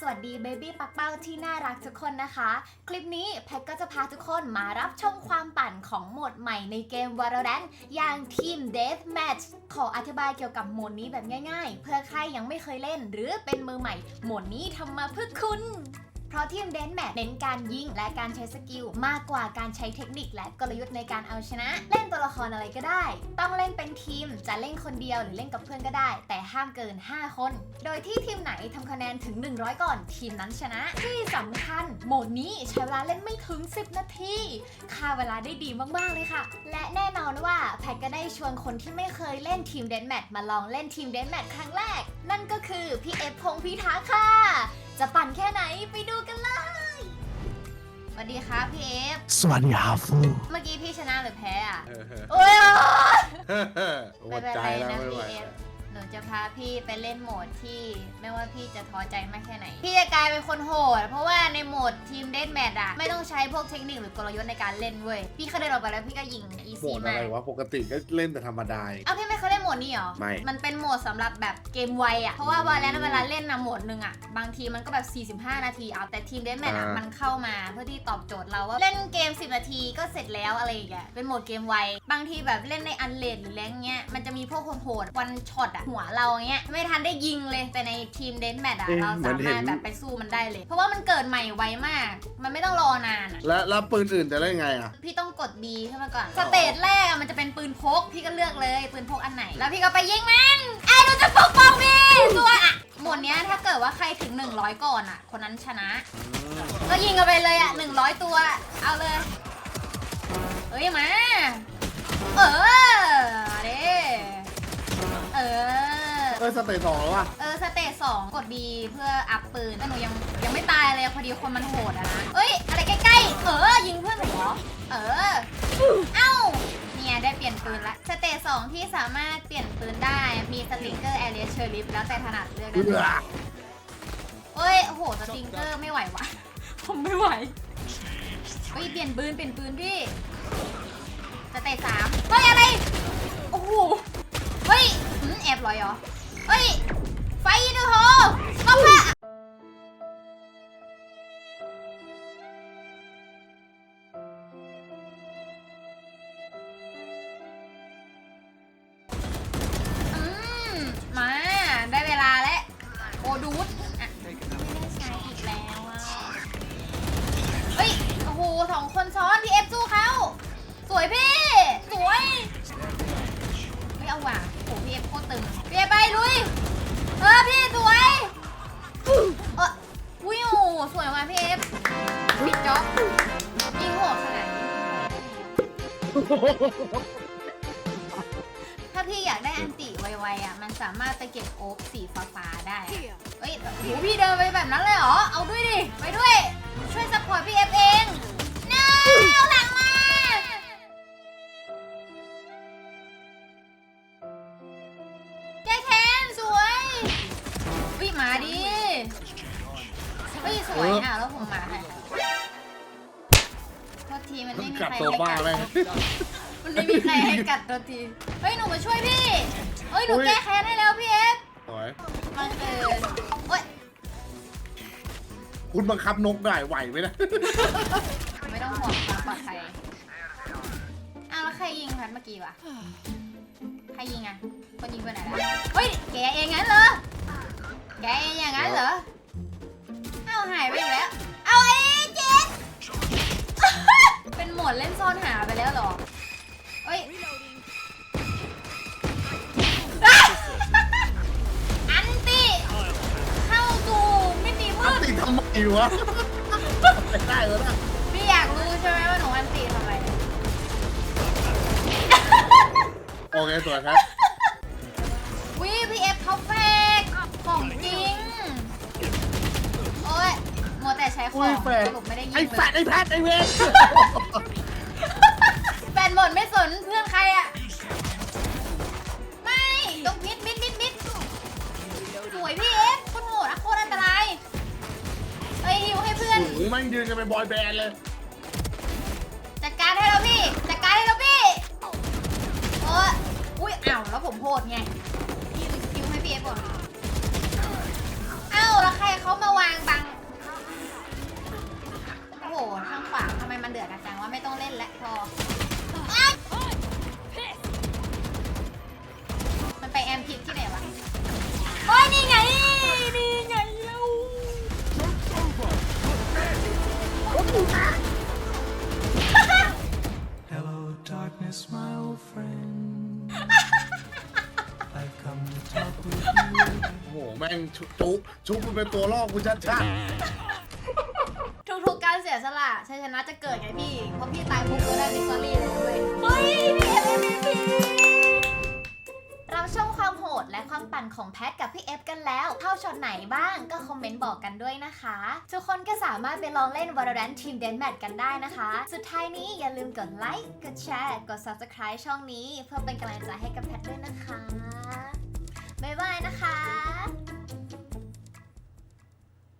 สวัสดีเบบี้ปักเป้าที่น่ารักทุกคนนะคะ คลิปนี้แพทก็จะพาทุกคนมารับชมความปั่นของโหมดใหม่ในเกม Valorant อย่างทีม Deathmatch ขออธิบายเกี่ยวกับโหมดนี้แบบง่ายๆ เพื่อใครยังไม่เคยเล่น หรือเป็นมือใหม่โหมดนี้ทำมาเพื่อคุณ เพราะทีมเดนแมทเน้นการยิงและการใช้สกิลมากกว่าการใช้เทคนิคและกลยุทธ์ในการเอาชนะ เล่นตัวละครอะไรก็ได้ ต้องเล่นเป็นทีมจะเล่นคนเดียวหรือเล่นกับเพื่อนก็ได้ แต่ห้ามเกิน 5 คน โดยที่ทีมไหนทำคะแนนถึง 100 ก่อน ทีมนั้นชนะ ที่สำคัญโหมดนี้ใช้เวลาเล่นไม่ถึง 10 นาทีค่าเวลาได้ดีมากๆเลยค่ะ และแน่นอนว่าแพทก็ได้ชวนคนที่ไม่เคยเล่นทีมเดนแมทมาลองเล่นทีมเดนแมทครั้งแรก นั่นก็คือพี่เอฟพงพิทักษ์ค่ะ จะปั่นแค่ไหนไปดูกันเลยสวัสดีครับพี่เอฟ สวัสดีครับฟูเมื่อกี้พี่ชนะหรือแพ้อะเออโอ้ยหมดใจแล้วไม่ไม่เป็นไหวไรนะ PF หนูจะพาพี่ไปเล่นโหมดที่ไม่ว่าพี่จะท้อใจมากแค่ไหน พี่จะกลายเป็นคนโหด เพราะว่าในโหมดทีมเดนแมทอะไม่ต้องใช้พวกเทคนิคหรือกลยุทธ์ในการเล่นเว้ย พี่เคยเดินออกไปแล้วพี่ก็ยิงอีโหมซี่ดอะมาไรกวะปกติก็เล่นแต่ธรรมดา เอาพี่ไม่เคยเล่น โหมดนี้เหรอ ไม่ มันเป็นโหมดสำหรับแบบเกมไวอะเพราะว่าวาแล้วเวลาเล่นนะโหมดหนึ่งอะบางทีมันก็แบบ 45 นาทีเอาแต่ทีมเดนแมทอะอ่ามั มันเข้ามาเพื่อที่ตอบโจทย์เราว่าเล่นเกม 10 นาทีก็เสร็จแล้วอะไรอย่างเงี้ย เป็นโหมดเกมไว บางทีแบบเล่นในอันเลดหรือแรงเงี้ย มันจะมีพวกโหดๆวันช็อตอะหัวเราเงี้ยไม่ทันได้ยิงเลย แต่ในทีมเดนแมทอะเอ๊ะเราเหมืสาอนเห็มารถน แบบไปสู้มันได้เลย เพราะว่ามันเกิดใหม่ไวมาก มันไม่ต้องรอนานอะ แล้วแล้วปืนอื่นจะเล่นไงอะ พี่ต้องกด B ขึ้นมาก่อน สเตจแรกอะมันจะเป็นปืนพก พี่ก็เลือกเลย ปืนพกอันไหนแล้วพี่ก็ไปยิงมันไอ้หนูจะปกป้องพี่ตัวอะหมดเนี้ยถ้าเกิดว่าใครถึง 100 ก่อนอะคนนั้นชนะ ก็ยิงกันไปเลยอะ100 ตัว เอาเลยเอ้ยมา เออเด้เออ เออสเตจสองแล้วว่ะเออสเตจสองกด B เพื่ออัพปืนแต่หนูยังยังไม่ตายเลยพอดีคนมันโหดอะนะเอ้ย สเตจสองที่สามารถเปลี่ยนปืนได้มีสติงเกอร์แอเรียเชอร์ลิฟแล้วแต่ถนัดเลือกได้เอืเลยอเอ้ยโอ้โหสติงเกอร์ไม่ไหววะ ผมไม่ไหวเฮ้ยเปลี่ยนปืนเปลี่ยนปืนพี่สเตจสามเฮ้ยอะไร โอ้โห เฮ้ยหืมแอบลอยเหรอ เฮ้ย ไฟดูโหก็พระ คนซ้อนพี่เอฟสู้เขาสวยพี่ สวย ไม่เอาว่ะโอ้พี่เอฟโคตรตึงพี่เอฟไปลุย เออพี่สวยเออวิวสวยว่ะพี่เอฟปิดจ็อบยิงโหดขนาดนี้ถ้าพี่อยากได้อันติไวๆอะ มันสามารถไปเก็บโอ๊บสีฟ้าๆได้อะเฮ้ยโอ้โหพี่เดินไปแบบนั้นเลยเหรอ เอาด้วยดิ ไปด้วย ช่วยสปอร์ตพี่เอฟเอง หลังมา แก้แค้นสวยวิมาดิเฮ้ยสวยอะแล้วผมมาใครโทษทีมันไม่มีกลับใครตัวให้บ้ากัดเลยมันไม่มีใครให้กัดตัวทีเฮ้ยหนูมาช่วยพี่เฮ้ยหนูอุ๊ยแก้แค้นได้แล้วพี่เอฟสวยมันเกินเฮ้ยคุณบังคับนกได้ไหวไหมนะไม่ต้อง ห่วงความปลอดภัยอ้าวแล้วใครยิงพัดเมื่อกี้วะ ใครยิงอะ คนยิงไปไหนแล้วเฮ้ย แกเองงั้นเหรอ แกเองอย่างนั้นเหรอเอ้าหายไปอีกแล้ว เอาไอ้เจ็ดเป็นโหมดเล่นซ่อนหาไปแล้วเหรอเฮ้ย อันติเข้าสู่มิติมือันดติทำไมวะ ไม่ได้แล้วนะ เคสวยครับวิพีเอฟท็อปแฟกของจริง โอ้ยโมวแต่ใช้ขออุ้งยแฟสดรุปไม่ได้ยิงไอ้เลแฟดยไอ้แพทไอ้เวนแฟนหมดไม่สนเพื่อนใครอะไม่ต้องมิดมิดมิดมิดสวยพี่เอฟโคตรโหดอะโคตรอันตรายเฮ้ยฮิวให้เพื่อน โอ้โหแม่งยืนกันเป็นบอยแบนด์เลย แล้วผมโหดไงพี่คิวให้พี่เอฟก่อนเอ้าแล้วใครเขามาวางบังโอ้โหทางขวาทำไมมันเดือดจังว่าไม่ต้องเล่นและพอมันไปแอมพิทที่ไหนวะโอ้ยนี่ไงนี่ไงแล้ว ชุจุกชุกมันเป็นตัวลอกกูชัดทุกๆการเสียสละชัยชนะจะเกิดไงพี่เพราะพี่ตายปุ๊บก็ได้วิกตอรี่เลยเว้ยเฮ้ยพี่เอฟ MVP เราชมความโหดและความปั่นของแพทกับพี่เอฟกันแล้วเข้าช็อตไหนบ้างก็คอมเมนต์บอกกันด้วยนะคะ ทุกคนก็สามารถไปลองเล่น Valorant Team Deathmatch กันได้นะคะ สุดท้ายนี้อย่าลืมกดไลค์กดแชร์ กด Subscribe ช่องนี้ เพื่อเป็นกำลังใจให้กับแพทด้วยนะคะ บ๊ายบายนะคะ